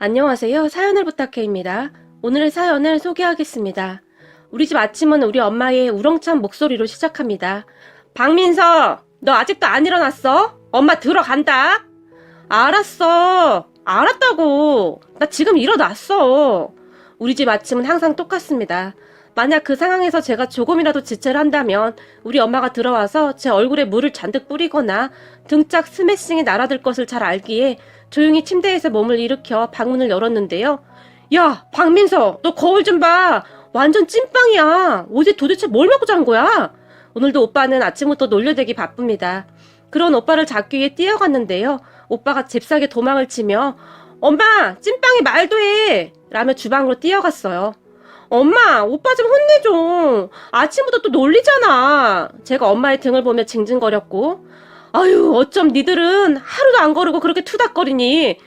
안녕하세요. 사연을 부탁해입니다. 오늘의 사연을 소개하겠습니다. 우리 집 아침은 우리 엄마의 우렁찬 목소리로 시작합니다. 박민서, 너 아직도 안 일어났어? 엄마 들어간다. 알았어. 알았다고. 나 지금 일어났어. 우리 집 아침은 항상 똑같습니다. 만약 그 상황에서 제가 조금이라도 지체를 한다면 우리 엄마가 들어와서 제 얼굴에 물을 잔뜩 뿌리거나 등짝 스매싱이 날아들 것을 잘 알기에 조용히 침대에서 몸을 일으켜 방문을 열었는데요. 야, 박민서, 너 거울 좀 봐. 완전 찐빵이야. 어제 도대체 뭘 먹고 잔 거야? 오늘도 오빠는 아침부터 놀려대기 바쁩니다. 그런 오빠를 잡기 위해 뛰어갔는데요. 오빠가 잽싸게 도망을 치며 엄마, 찐빵이 말도 해! 라며 주방으로 뛰어갔어요. 엄마, 오빠 좀 혼내줘. 아침부터 또 놀리잖아. 제가 엄마의 등을 보며 징징거렸고, 아유, 어쩜 니들은 하루도 안 거르고 그렇게 투닥거리니?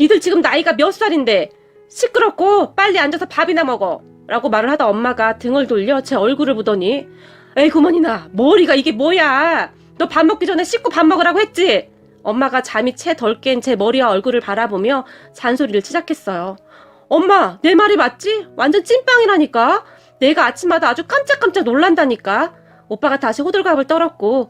니들 지금 나이가 몇 살인데? 시끄럽고 빨리 앉아서 밥이나 먹어. 라고 말을 하다 엄마가 등을 돌려 제 얼굴을 보더니, 에이, 구머니나, 머리가 이게 뭐야? 너 밥 먹기 전에 씻고 밥 먹으라고 했지? 엄마가 잠이 채 덜 깬 제 머리와 얼굴을 바라보며 잔소리를 시작했어요. 엄마, 내 말이 맞지? 완전 찐빵이라니까? 내가 아침마다 아주 깜짝깜짝 놀란다니까? 오빠가 다시 호들갑을 떨었고,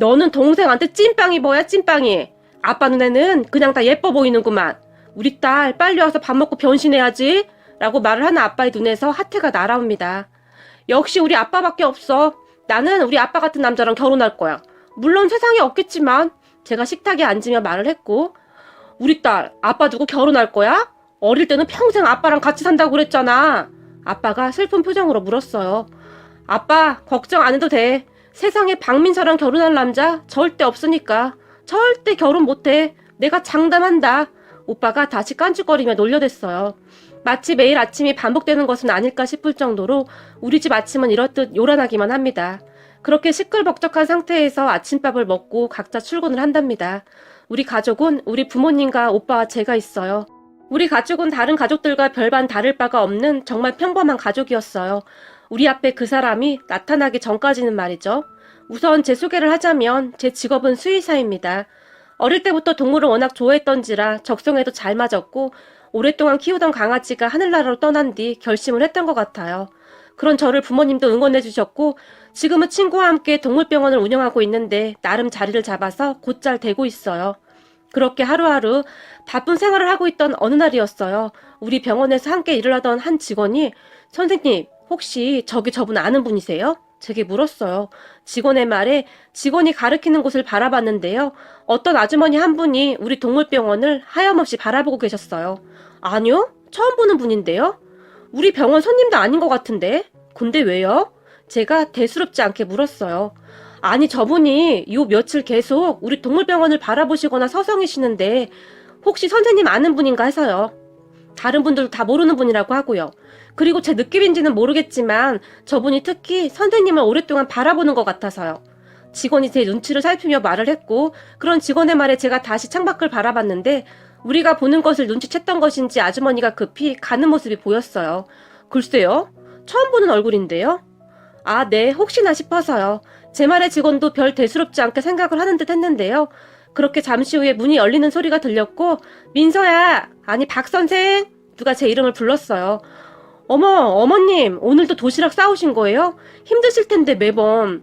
너는 동생한테 찐빵이 뭐야, 찐빵이? 아빠 눈에는 그냥 다 예뻐 보이는구만. 우리 딸 빨리 와서 밥 먹고 변신해야지. 라고 말을 하는 아빠의 눈에서 하트가 날아옵니다. 역시 우리 아빠밖에 없어. 나는 우리 아빠 같은 남자랑 결혼할 거야. 물론 세상에 없겠지만, 제가 식탁에 앉으며 말을 했고, 우리 딸, 아빠 두고 결혼할 거야? 어릴 때는 평생 아빠랑 같이 산다고 그랬잖아. 아빠가 슬픈 표정으로 물었어요. 아빠, 걱정 안 해도 돼. 세상에 박민서랑 결혼할 남자 절대 없으니까. 절대 결혼 못해. 내가 장담한다. 오빠가 다시 깐죽거리며 놀려댔어요. 마치 매일 아침이 반복되는 것은 아닐까 싶을 정도로 우리 집 아침은 이렇듯 요란하기만 합니다. 그렇게 시끌벅적한 상태에서 아침밥을 먹고 각자 출근을 한답니다. 우리 가족은 우리 부모님과 오빠와 제가 있어요. 우리 가족은 다른 가족들과 별반 다를 바가 없는 정말 평범한 가족이었어요. 우리 앞에 그 사람이 나타나기 전까지는 말이죠. 우선 제 소개를 하자면 제 직업은 수의사입니다. 어릴 때부터 동물을 워낙 좋아했던지라 적성에도 잘 맞았고 오랫동안 키우던 강아지가 하늘나라로 떠난 뒤 결심을 했던 것 같아요. 그런 저를 부모님도 응원해 주셨고 지금은 친구와 함께 동물병원을 운영하고 있는데 나름 자리를 잡아서 곧잘 되고 있어요. 그렇게 하루하루 바쁜 생활을 하고 있던 어느 날이었어요. 우리 병원에서 함께 일을 하던 한 직원이 선생님 혹시 저기 저분 아는 분이세요? 제게 물었어요. 직원의 말에 직원이 가리키는 곳을 바라봤는데요. 어떤 아주머니 한 분이 우리 동물병원을 하염없이 바라보고 계셨어요. 아니요? 처음 보는 분인데요? 우리 병원 손님도 아닌 것 같은데? 근데 왜요? 제가 대수롭지 않게 물었어요. 아니, 저분이 요 며칠 계속 우리 동물병원을 바라보시거나 서성이시는데 혹시 선생님 아는 분인가 해서요. 다른 분들도 다 모르는 분이라고 하고요. 그리고 제 느낌인지는 모르겠지만 저분이 특히 선생님을 오랫동안 바라보는 것 같아서요. 직원이 제 눈치를 살피며 말을 했고 그런 직원의 말에 제가 다시 창밖을 바라봤는데 우리가 보는 것을 눈치챘던 것인지 아주머니가 급히 가는 모습이 보였어요. 글쎄요. 처음 보는 얼굴인데요. 아, 네, 혹시나 싶어서요. 제 말에 직원도 별 대수롭지 않게 생각을 하는 듯 했는데요. 그렇게 잠시 후에 문이 열리는 소리가 들렸고, 민서야! 아니, 박선생! 누가 제 이름을 불렀어요. 어머, 어머님, 오늘도 도시락 싸우신 거예요? 힘드실 텐데 매번.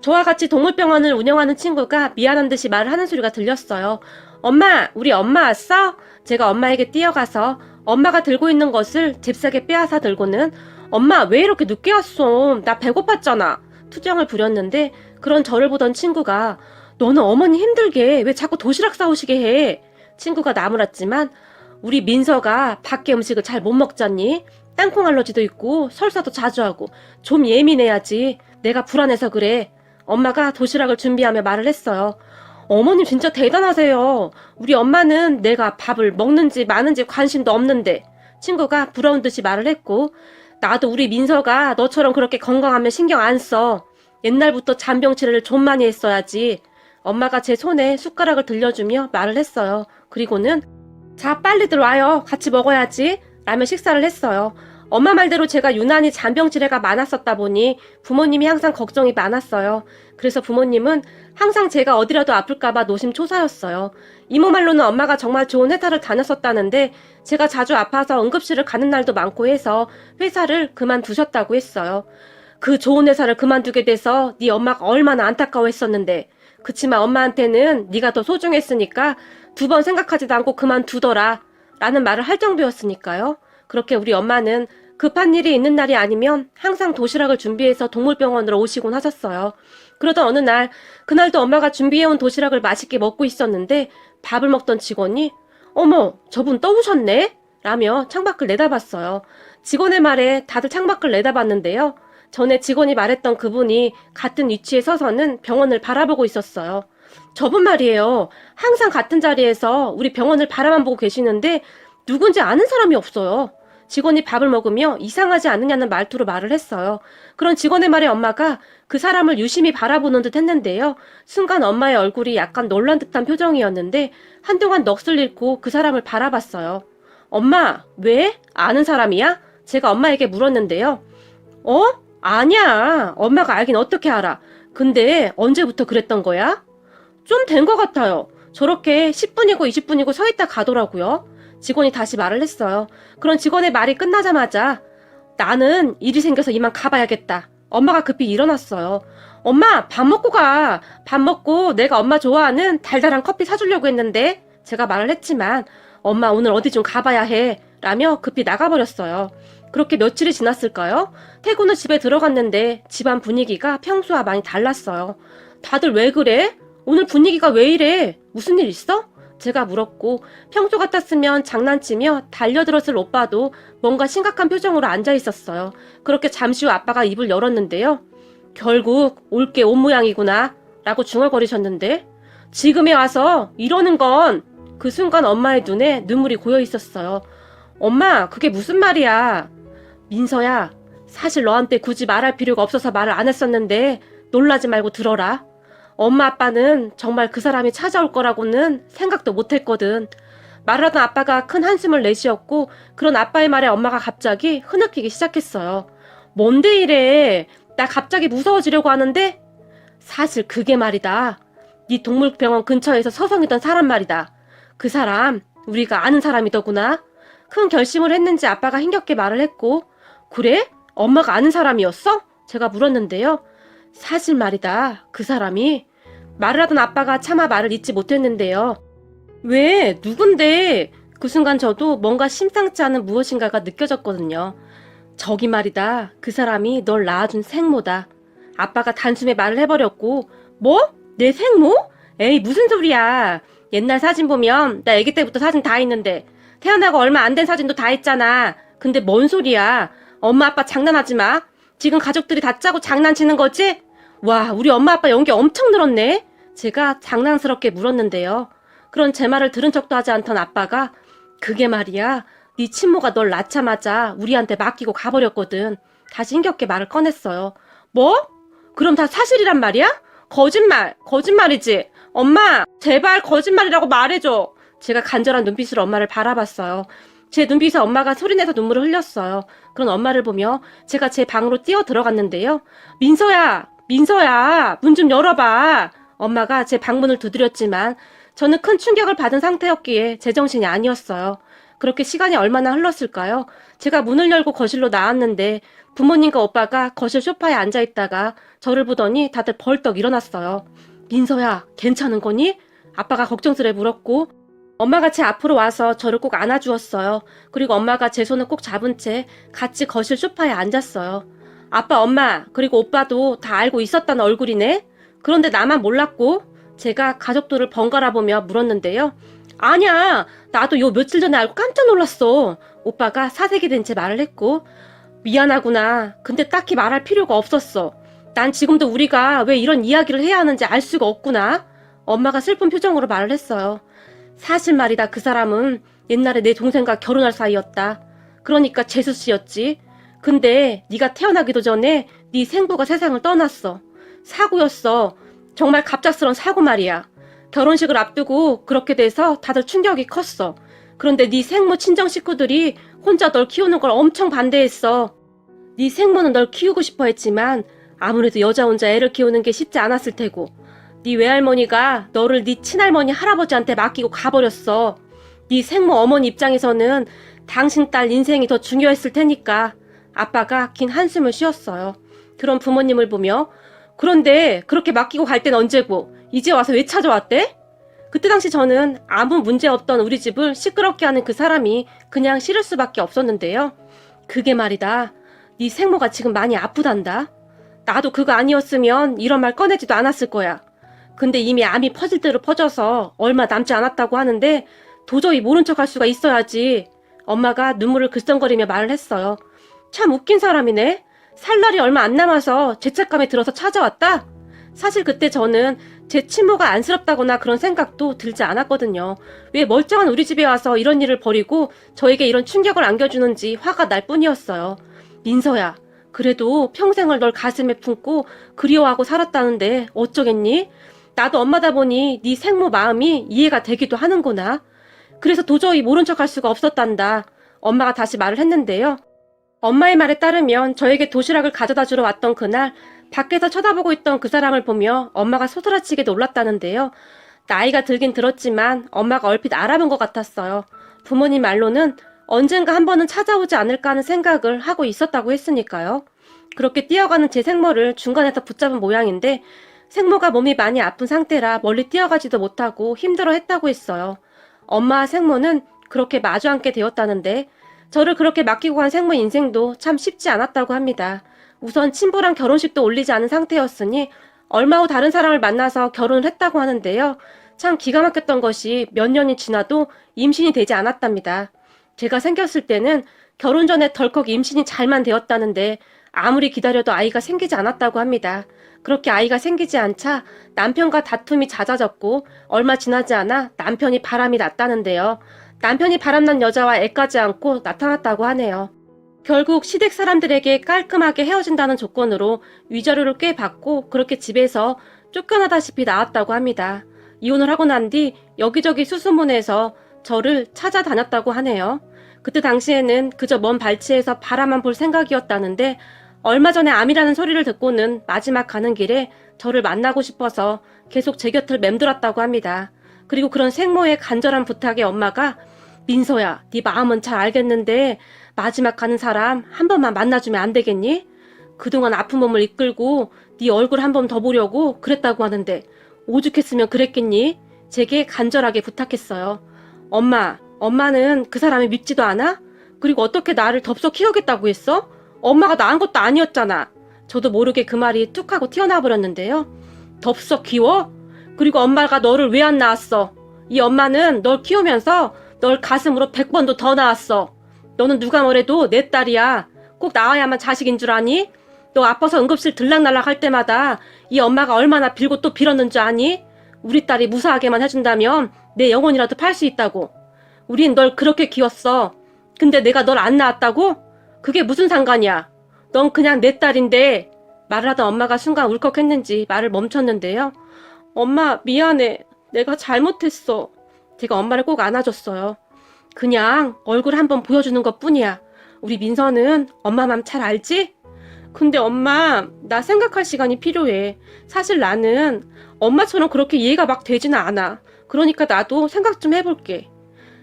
저와 같이 동물병원을 운영하는 친구가 미안한 듯이 말을 하는 소리가 들렸어요. 엄마, 우리 엄마 왔어? 제가 엄마에게 뛰어가서 엄마가 들고 있는 것을 잽싸게 빼앗아 들고는 엄마 왜 이렇게 늦게 왔어? 나 배고팠잖아. 투정을 부렸는데 그런 저를 보던 친구가 너는 어머니 힘들게 왜 자꾸 도시락 싸우시게 해? 친구가 나무랐지만 우리 민서가 밖에 음식을 잘 못 먹잖니? 땅콩 알러지도 있고 설사도 자주 하고 좀 예민해야지. 내가 불안해서 그래. 엄마가 도시락을 준비하며 말을 했어요. 어머님 진짜 대단하세요. 우리 엄마는 내가 밥을 먹는지 마는지 관심도 없는데 친구가 부러운 듯이 말을 했고 나도 우리 민서가 너처럼 그렇게 건강하면 신경 안 써. 옛날부터 잔병 치레를 좀 많이 했어야지. 엄마가 제 손에 숟가락을 들려주며 말을 했어요. 그리고는 자 빨리 들어와요. 같이 먹어야지. 라며 식사를 했어요. 엄마 말대로 제가 유난히 잔병치레가 많았었다 보니 부모님이 항상 걱정이 많았어요. 그래서 부모님은 항상 제가 어디라도 아플까봐 노심초사였어요. 이모 말로는 엄마가 정말 좋은 회사를 다녔었다는데 제가 자주 아파서 응급실을 가는 날도 많고 해서 회사를 그만두셨다고 했어요. 그 좋은 회사를 그만두게 돼서 네 엄마가 얼마나 안타까워했었는데 그치만 엄마한테는 네가 더 소중했으니까 두 번 생각하지도 않고 그만두더라 라는 말을 할 정도였으니까요. 그렇게 우리 엄마는 급한 일이 있는 날이 아니면 항상 도시락을 준비해서 동물병원으로 오시곤 하셨어요. 그러던 어느 날 그날도 엄마가 준비해온 도시락을 맛있게 먹고 있었는데 밥을 먹던 직원이 어머 저분 떠오셨네? 라며 창밖을 내다봤어요. 직원의 말에 다들 창밖을 내다봤는데요. 전에 직원이 말했던 그분이 같은 위치에 서서는 병원을 바라보고 있었어요. 저분 말이에요. 항상 같은 자리에서 우리 병원을 바라만 보고 계시는데 누군지 아는 사람이 없어요. 직원이 밥을 먹으며 이상하지 않느냐는 말투로 말을 했어요. 그런 직원의 말에 엄마가 그 사람을 유심히 바라보는 듯 했는데요. 순간 엄마의 얼굴이 약간 놀란 듯한 표정이었는데 한동안 넋을 잃고 그 사람을 바라봤어요. 엄마, 왜? 아는 사람이야? 제가 엄마에게 물었는데요. 어? 아니야. 엄마가 알긴 어떻게 알아. 근데 언제부터 그랬던 거야? 좀 된 것 같아요. 저렇게 10분이고 20분이고 서 있다 가더라고요. 직원이 다시 말을 했어요. 그런 직원의 말이 끝나자마자 나는 일이 생겨서 이만 가봐야겠다. 엄마가 급히 일어났어요. 엄마, 밥 먹고 가. 밥 먹고 내가 엄마 좋아하는 달달한 커피 사주려고 했는데 제가 말을 했지만 엄마 오늘 어디 좀 가봐야 해. 라며 급히 나가버렸어요. 그렇게 며칠이 지났을까요? 퇴근 후 집에 들어갔는데 집안 분위기가 평소와 많이 달랐어요. 다들 왜 그래? 오늘 분위기가 왜 이래? 무슨 일 있어? 제가 물었고 평소 같았으면 장난치며 달려들었을 오빠도 뭔가 심각한 표정으로 앉아 있었어요. 그렇게 잠시 후 아빠가 입을 열었는데요. 결국 올게 온 모양이구나 라고 중얼거리셨는데 지금에 와서 이러는 건 그 순간 엄마의 눈에 눈물이 고여 있었어요. 엄마 그게 무슨 말이야? 민서야 사실 너한테 굳이 말할 필요가 없어서 말을 안 했었는데 놀라지 말고 들어라. 엄마 아빠는 정말 그 사람이 찾아올 거라고는 생각도 못 했거든. 말을 하던 아빠가 큰 한숨을 내쉬었고 그런 아빠의 말에 엄마가 갑자기 흐느끼기 시작했어요. 뭔데 이래? 나 갑자기 무서워지려고 하는데? 사실 그게 말이다. 네 동물병원 근처에서 서성이던 사람 말이다. 그 사람 우리가 아는 사람이더구나. 큰 결심을 했는지 아빠가 힘겹게 말을 했고 그래? 엄마가 아는 사람이었어? 제가 물었는데요. 사실 말이다. 그 사람이 말을 하던 아빠가 차마 말을 잇지 못했는데요. 왜? 누군데? 그 순간 저도 뭔가 심상치 않은 무엇인가가 느껴졌거든요. 저기 말이다. 그 사람이 널 낳아준 생모다. 아빠가 단숨에 말을 해버렸고, 뭐? 내 생모? 에이, 무슨 소리야. 옛날 사진 보면 나 아기 때부터 사진 다 있는데, 태어나고 얼마 안 된 사진도 다 있잖아. 근데 뭔 소리야. 엄마 아빠 장난하지 마. 지금 가족들이 다 짜고 장난치는 거지? 와, 우리 엄마 아빠 연기 엄청 늘었네? 제가 장난스럽게 물었는데요. 그런 제 말을 들은 척도 하지 않던 아빠가 그게 말이야. 네 친모가 널 낳자마자 우리한테 맡기고 가버렸거든. 다시 힘겹게 말을 꺼냈어요. 뭐? 그럼 다 사실이란 말이야? 거짓말, 거짓말이지. 엄마, 제발 거짓말이라고 말해줘. 제가 간절한 눈빛으로 엄마를 바라봤어요. 제 눈빛에 엄마가 소리내서 눈물을 흘렸어요. 그런 엄마를 보며 제가 제 방으로 뛰어 들어갔는데요. 민서야, 민서야, 문 좀 열어봐. 엄마가 제 방문을 두드렸지만 저는 큰 충격을 받은 상태였기에 제정신이 아니었어요. 그렇게 시간이 얼마나 흘렀을까요? 제가 문을 열고 거실로 나왔는데 부모님과 오빠가 거실 소파에 앉아 있다가 저를 보더니 다들 벌떡 일어났어요. 민서야, 괜찮은 거니? 아빠가 걱정스레 물었고 엄마가 제 앞으로 와서 저를 꼭 안아주었어요. 그리고 엄마가 제 손을 꼭 잡은 채 같이 거실 소파에 앉았어요. 아빠, 엄마, 그리고 오빠도 다 알고 있었다는 얼굴이네? 그런데 나만 몰랐고, 제가 가족들을 번갈아 보며 물었는데요. 아니야, 나도 요 며칠 전에 알고 깜짝 놀랐어. 오빠가 사색이 된 채 말을 했고, 미안하구나. 근데 딱히 말할 필요가 없었어. 난 지금도 우리가 왜 이런 이야기를 해야 하는지 알 수가 없구나. 엄마가 슬픈 표정으로 말을 했어요. 사실 말이다 그 사람은 옛날에 내 동생과 결혼할 사이였다. 그러니까 재수 씨였지. 근데 네가 태어나기도 전에 네 생부가 세상을 떠났어. 사고였어. 정말 갑작스런 사고 말이야. 결혼식을 앞두고 그렇게 돼서 다들 충격이 컸어. 그런데 네 생모 친정 식구들이 혼자 널 키우는 걸 엄청 반대했어. 네 생모는 널 키우고 싶어 했지만 아무래도 여자 혼자 애를 키우는 게 쉽지 않았을 테고 네 외할머니가 너를 네 친할머니 할아버지한테 맡기고 가버렸어. 네 생모 어머니 입장에서는 당신 딸 인생이 더 중요했을 테니까 아빠가 긴 한숨을 쉬었어요. 그런 부모님을 보며 그런데 그렇게 맡기고 갈 땐 언제고 이제 와서 왜 찾아왔대? 그때 당시 저는 아무 문제 없던 우리 집을 시끄럽게 하는 그 사람이 그냥 싫을 수밖에 없었는데요. 그게 말이다. 네 생모가 지금 많이 아프단다. 나도 그거 아니었으면 이런 말 꺼내지도 않았을 거야. 근데 이미 암이 퍼질 대로 퍼져서 얼마 남지 않았다고 하는데 도저히 모른 척 할 수가 있어야지. 엄마가 눈물을 글썽거리며 말을 했어요. 참 웃긴 사람이네. 살 날이 얼마 안 남아서 죄책감에 들어서 찾아왔다? 사실 그때 저는 제 친모가 안쓰럽다거나 그런 생각도 들지 않았거든요. 왜 멀쩡한 우리 집에 와서 이런 일을 벌이고 저에게 이런 충격을 안겨주는지 화가 날 뿐이었어요. 민서야, 그래도 평생을 널 가슴에 품고 그리워하고 살았다는데 어쩌겠니? 나도 엄마다 보니 네 생모 마음이 이해가 되기도 하는구나. 그래서 도저히 모른 척 할 수가 없었단다. 엄마가 다시 말을 했는데요. 엄마의 말에 따르면 저에게 도시락을 가져다 주러 왔던 그날 밖에서 쳐다보고 있던 그 사람을 보며 엄마가 소스라치게 놀랐다는데요. 나이가 들긴 들었지만 엄마가 얼핏 알아본 것 같았어요. 부모님 말로는 언젠가 한 번은 찾아오지 않을까 하는 생각을 하고 있었다고 했으니까요. 그렇게 뛰어가는 제 생모를 중간에서 붙잡은 모양인데 생모가 몸이 많이 아픈 상태라 멀리 뛰어가지도 못하고 힘들어 했다고 했어요. 엄마와 생모는 그렇게 마주 앉게 되었다는데 저를 그렇게 맡기고 간 생모 인생도 참 쉽지 않았다고 합니다. 우선 친부랑 결혼식도 올리지 않은 상태였으니 얼마 후 다른 사람을 만나서 결혼을 했다고 하는데요. 참 기가 막혔던 것이 몇 년이 지나도 임신이 되지 않았답니다. 제가 생겼을 때는 결혼 전에 덜컥 임신이 잘만 되었다는데 아무리 기다려도 아이가 생기지 않았다고 합니다. 그렇게 아이가 생기지 않자 남편과 다툼이 잦아졌고 얼마 지나지 않아 남편이 바람이 났다는데요. 남편이 바람난 여자와 애까지 안고 나타났다고 하네요. 결국 시댁 사람들에게 깔끔하게 헤어진다는 조건으로 위자료를 꽤 받고 그렇게 집에서 쫓겨나다시피 나왔다고 합니다. 이혼을 하고 난 뒤 여기저기 수소문해서 저를 찾아다녔다고 하네요. 그때 당시에는 그저 먼 발치에서 바라만 볼 생각이었다는데 얼마 전에 암이라는 소리를 듣고는 마지막 가는 길에 저를 만나고 싶어서 계속 제 곁을 맴돌았다고 합니다. 그리고 그런 생모의 간절한 부탁에 엄마가 민서야, 네 마음은 잘 알겠는데 마지막 가는 사람 한 번만 만나주면 안 되겠니? 그동안 아픈 몸을 이끌고 네 얼굴 한 번 더 보려고 그랬다고 하는데 오죽했으면 그랬겠니? 제게 간절하게 부탁했어요. 엄마, 엄마는 그 사람이 믿지도 않아? 그리고 어떻게 나를 덥석 키우겠다고 했어? 엄마가 낳은 것도 아니었잖아. 저도 모르게 그 말이 툭 하고 튀어나와 버렸는데요. 덥석 키워? 그리고 엄마가 너를 왜 안 낳았어? 이 엄마는 널 키우면서 널 가슴으로 백 번도 더 낳았어. 너는 누가 뭐래도 내 딸이야. 꼭 낳아야만 자식인 줄 아니? 너 아파서 응급실 들락날락 할 때마다 이 엄마가 얼마나 빌고 또 빌었는 줄 아니? 우리 딸이 무사하게만 해준다면 내 영혼이라도 팔 수 있다고. 우린 널 그렇게 키웠어. 근데 내가 널 안 낳았다고? 그게 무슨 상관이야? 넌 그냥 내 딸인데 말을 하던 엄마가 순간 울컥했는지 말을 멈췄는데요. 엄마 미안해. 내가 잘못했어. 제가 엄마를 꼭 안아줬어요. 그냥 얼굴 한번 보여주는 것 뿐이야. 우리 민서는 엄마 맘 잘 알지? 근데 엄마, 나 생각할 시간이 필요해. 사실 나는 엄마처럼 그렇게 이해가 막 되지는 않아. 그러니까 나도 생각 좀 해볼게.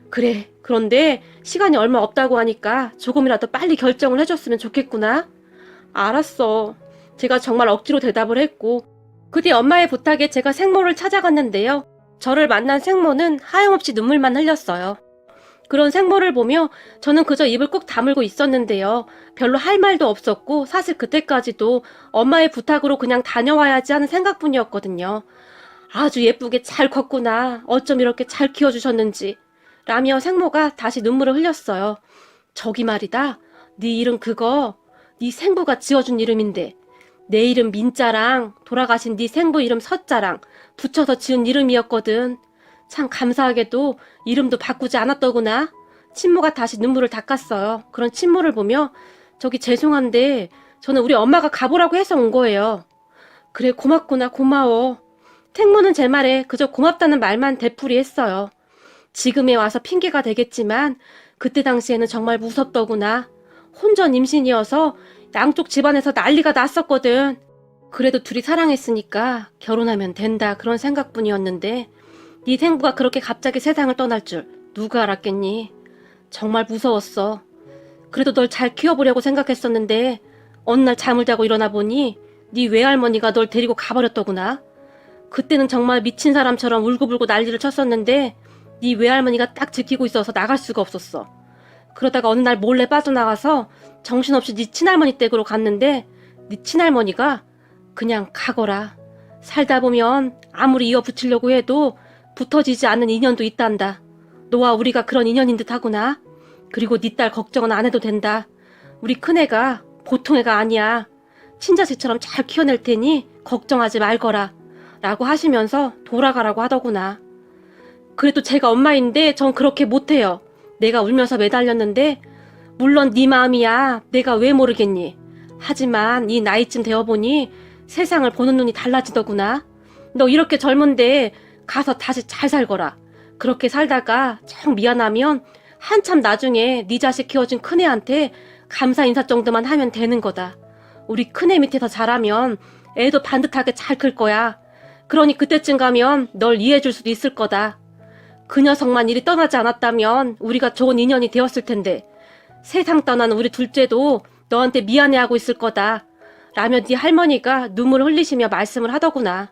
그래. 그런데 시간이 얼마 없다고 하니까 조금이라도 빨리 결정을 해줬으면 좋겠구나. 알았어. 제가 정말 억지로 대답을 했고, 그 뒤 엄마의 부탁에 제가 생모를 찾아갔는데요. 저를 만난 생모는 하염없이 눈물만 흘렸어요. 그런 생모를 보며 저는 그저 입을 꼭 다물고 있었는데요. 별로 할 말도 없었고 사실 그때까지도 엄마의 부탁으로 그냥 다녀와야지 하는 생각뿐이었거든요. 아주 예쁘게 잘 컸구나. 어쩜 이렇게 잘 키워주셨는지. 라며 생모가 다시 눈물을 흘렸어요. 저기 말이다. 네 이름 그거 네 생부가 지어준 이름인데 내 이름 민자랑 돌아가신 네 생부 이름 서자랑 붙여서 지은 이름이었거든. 참 감사하게도 이름도 바꾸지 않았더구나. 친모가 다시 눈물을 닦았어요. 그런 친모를 보며 저기 죄송한데 저는 우리 엄마가 가보라고 해서 온 거예요. 그래 고맙구나 고마워. 택모는 제 말에 그저 고맙다는 말만 되풀이 했어요. 지금에 와서 핑계가 되겠지만 그때 당시에는 정말 무섭더구나. 혼전 임신이어서 양쪽 집안에서 난리가 났었거든. 그래도 둘이 사랑했으니까 결혼하면 된다 그런 생각뿐이었는데 네 생부가 그렇게 갑자기 세상을 떠날 줄 누가 알았겠니? 정말 무서웠어. 그래도 널 잘 키워보려고 생각했었는데 어느 날 잠을 자고 일어나 보니 네 외할머니가 널 데리고 가버렸더구나. 그때는 정말 미친 사람처럼 울고불고 난리를 쳤었는데 네 외할머니가 딱 지키고 있어서 나갈 수가 없었어. 그러다가 어느 날 몰래 빠져나가서 정신없이 네 친할머니 댁으로 갔는데 네 친할머니가 그냥 가거라. 살다 보면 아무리 이어 붙이려고 해도 붙어지지 않는 인연도 있단다. 너와 우리가 그런 인연인 듯 하구나. 그리고 네 딸 걱정은 안 해도 된다. 우리 큰애가 보통 애가 아니야. 친자식처럼 잘 키워낼 테니 걱정하지 말거라. 라고 하시면서 돌아가라고 하더구나. 그래도 제가 엄마인데 전 그렇게 못해요. 내가 울면서 매달렸는데 물론 네 마음이야. 내가 왜 모르겠니. 하지만 이 나이쯤 되어보니 세상을 보는 눈이 달라지더구나. 너 이렇게 젊은데 가서 다시 잘 살거라. 그렇게 살다가 정 미안하면 한참 나중에 네 자식 키워준 큰애한테 감사 인사 정도만 하면 되는 거다. 우리 큰애 밑에서 자라면 애도 반듯하게 잘 클 거야. 그러니 그때쯤 가면 널 이해해 줄 수도 있을 거다. 그 녀석만 이리 떠나지 않았다면 우리가 좋은 인연이 되었을 텐데 세상 떠난 우리 둘째도 너한테 미안해하고 있을 거다. 라며 네 할머니가 눈물 흘리시며 말씀을 하더구나.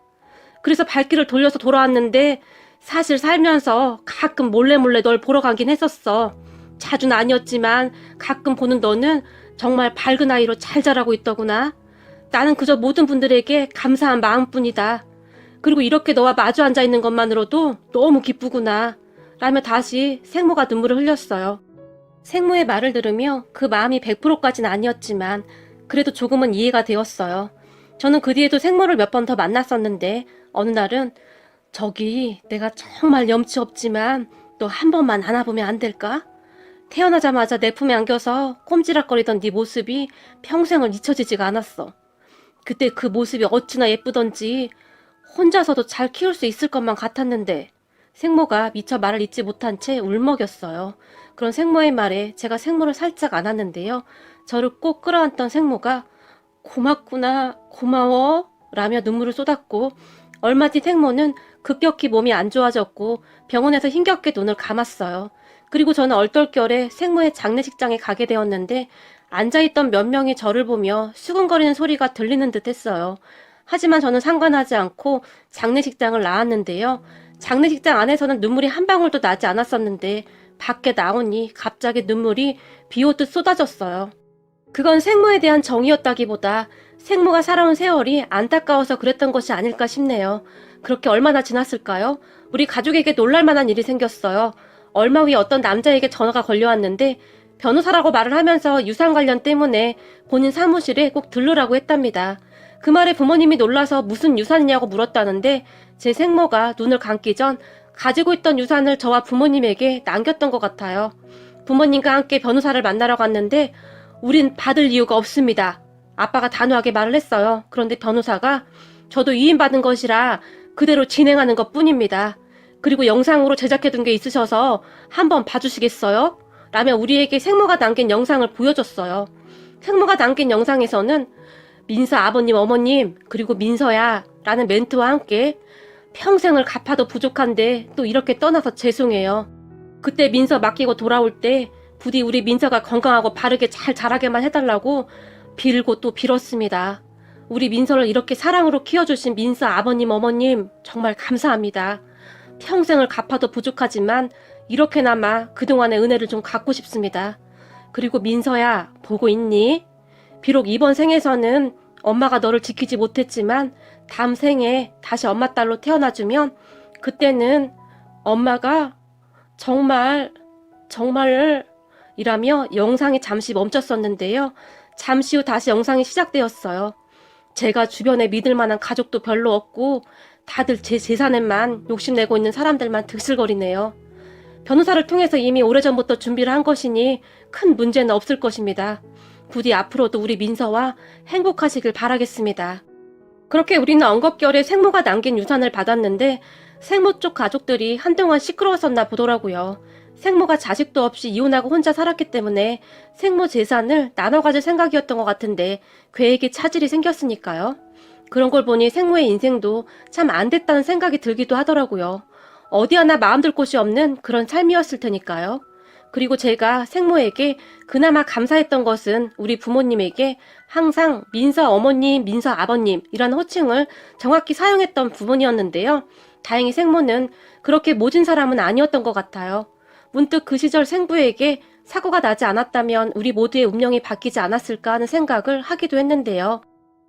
그래서 발길을 돌려서 돌아왔는데 사실 살면서 가끔 몰래 몰래 널 보러 가긴 했었어. 자주는 아니었지만 가끔 보는 너는 정말 밝은 아이로 잘 자라고 있더구나. 나는 그저 모든 분들에게 감사한 마음뿐이다. 그리고 이렇게 너와 마주 앉아 있는 것만으로도 너무 기쁘구나. 라며 다시 생모가 눈물을 흘렸어요. 생모의 말을 들으며 그 마음이 100%까지는 아니었지만 그래도 조금은 이해가 되었어요. 저는 그 뒤에도 생모를 몇 번 더 만났었는데 어느 날은 저기 내가 정말 염치 없지만 너 한 번만 안아보면 안 될까? 태어나자마자 내 품에 안겨서 꼼지락거리던 네 모습이 평생을 잊혀지지가 않았어. 그때 그 모습이 어찌나 예쁘던지 혼자서도 잘 키울 수 있을 것만 같았는데 생모가 미처 말을 잇지 못한 채 울먹였어요. 그런 생모의 말에 제가 생모를 살짝 안았는데요. 저를 꼭 끌어안던 생모가 고맙구나, 고마워 라며 눈물을 쏟았고 얼마 뒤 생모는 급격히 몸이 안 좋아졌고 병원에서 힘겹게 눈을 감았어요. 그리고 저는 얼떨결에 생모의 장례식장에 가게 되었는데 앉아있던 몇 명이 저를 보며 수근거리는 소리가 들리는 듯 했어요. 하지만 저는 상관하지 않고 장례식장을 나왔는데요. 장례식장 안에서는 눈물이 한 방울도 나지 않았었는데 밖에 나오니 갑자기 눈물이 비 오듯 쏟아졌어요. 그건 생모에 대한 정이었다기보다 생모가 살아온 세월이 안타까워서 그랬던 것이 아닐까 싶네요. 그렇게 얼마나 지났을까요? 우리 가족에게 놀랄만한 일이 생겼어요. 얼마 후에 어떤 남자에게 전화가 걸려왔는데 변호사라고 말을 하면서 유산 관련 때문에 본인 사무실에 꼭 들르라고 했답니다. 그 말에 부모님이 놀라서 무슨 유산이냐고 물었다는데 제 생모가 눈을 감기 전 가지고 있던 유산을 저와 부모님에게 남겼던 것 같아요. 부모님과 함께 변호사를 만나러 갔는데 우린 받을 이유가 없습니다. 아빠가 단호하게 말을 했어요. 그런데 변호사가 저도 위임받은 것이라 그대로 진행하는 것 뿐입니다. 그리고 영상으로 제작해둔 게 있으셔서 한번 봐주시겠어요? 라며 우리에게 생모가 남긴 영상을 보여줬어요. 생모가 남긴 영상에서는 민서 아버님, 어머님, 그리고 민서야 라는 멘트와 함께 평생을 갚아도 부족한데 또 이렇게 떠나서 죄송해요. 그때 민서 맡기고 돌아올 때 부디 우리 민서가 건강하고 바르게 잘 자라게만 해달라고 빌고 또 빌었습니다. 우리 민서를 이렇게 사랑으로 키워주신 민서 아버님, 어머님 정말 감사합니다. 평생을 갚아도 부족하지만 이렇게나마 그동안의 은혜를 좀 갚고 싶습니다. 그리고 민서야, 보고 있니? 비록 이번 생에서는 엄마가 너를 지키지 못했지만 다음 생에 다시 엄마 딸로 태어나주면 그때는 엄마가 정말 정말 이라며 영상이 잠시 멈췄었는데요. 잠시 후 다시 영상이 시작되었어요. 제가 주변에 믿을 만한 가족도 별로 없고 다들 제 재산에만 욕심내고 있는 사람들만 득실거리네요. 변호사를 통해서 이미 오래전부터 준비를 한 것이니 큰 문제는 없을 것입니다. 부디 앞으로도 우리 민서와 행복하시길 바라겠습니다. 그렇게 우리는 엉겁결에 생모가 남긴 유산을 받았는데 생모 쪽 가족들이 한동안 시끄러웠었나 보더라고요. 생모가 자식도 없이 이혼하고 혼자 살았기 때문에 생모 재산을 나눠 가질 생각이었던 것 같은데 계획에 차질이 생겼으니까요. 그런 걸 보니 생모의 인생도 참 안 됐다는 생각이 들기도 하더라고요. 어디 하나 마음 들 곳이 없는 그런 삶이었을 테니까요. 그리고 제가 생모에게 그나마 감사했던 것은 우리 부모님에게 항상 민서 어머님, 민서 아버님이라는 호칭을 정확히 사용했던 부분이었는데요. 다행히 생모는 그렇게 모진 사람은 아니었던 것 같아요. 문득 그 시절 생부에게 사고가 나지 않았다면 우리 모두의 운명이 바뀌지 않았을까 하는 생각을 하기도 했는데요.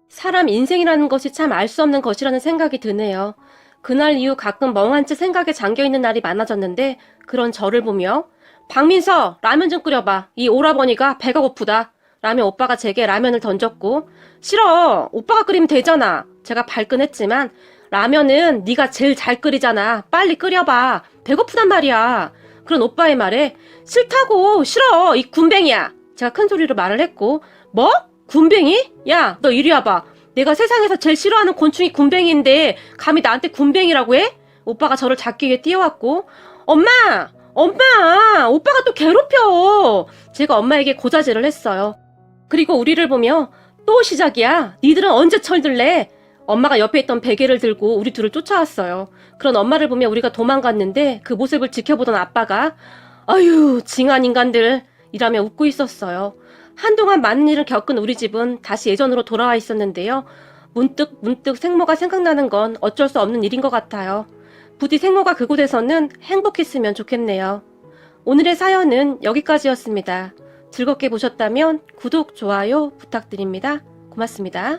사람 인생이라는 것이 참 알 수 없는 것이라는 생각이 드네요. 그날 이후 가끔 멍한 채 생각에 잠겨 있는 날이 많아졌는데 그런 저를 보며 박민서 라면 좀 끓여봐. 이 오라버니가 배가 고프다. 라며 오빠가 제게 라면을 던졌고 싫어. 오빠가 끓이면 되잖아. 제가 발끈했지만 라면은 네가 제일 잘 끓이잖아. 빨리 끓여봐. 배고프단 말이야. 그런 오빠의 말에 싫다고 싫어. 이 군뱅이야. 제가 큰 소리로 말을 했고 뭐? 군뱅이? 야, 너 이리 와봐. 내가 세상에서 제일 싫어하는 곤충이 군뱅이인데 감히 나한테 군뱅이라고 해? 오빠가 저를 잡기 위해 뛰어왔고 엄마! 엄마! 오빠가 또 괴롭혀! 제가 엄마에게 고자질을 했어요. 그리고 우리를 보며 또 시작이야. 니들은 언제 철들래? 엄마가 옆에 있던 베개를 들고 우리 둘을 쫓아왔어요. 그런 엄마를 보며 우리가 도망갔는데 그 모습을 지켜보던 아빠가 아유 징한 인간들 이라며 웃고 있었어요. 한동안 많은 일을 겪은 우리 집은 다시 예전으로 돌아와 있었는데요. 문득 문득 생모가 생각나는 건 어쩔 수 없는 일인 것 같아요. 부디 생모가 그곳에서는 행복했으면 좋겠네요. 오늘의 사연은 여기까지였습니다. 즐겁게 보셨다면 구독, 좋아요 부탁드립니다. 고맙습니다.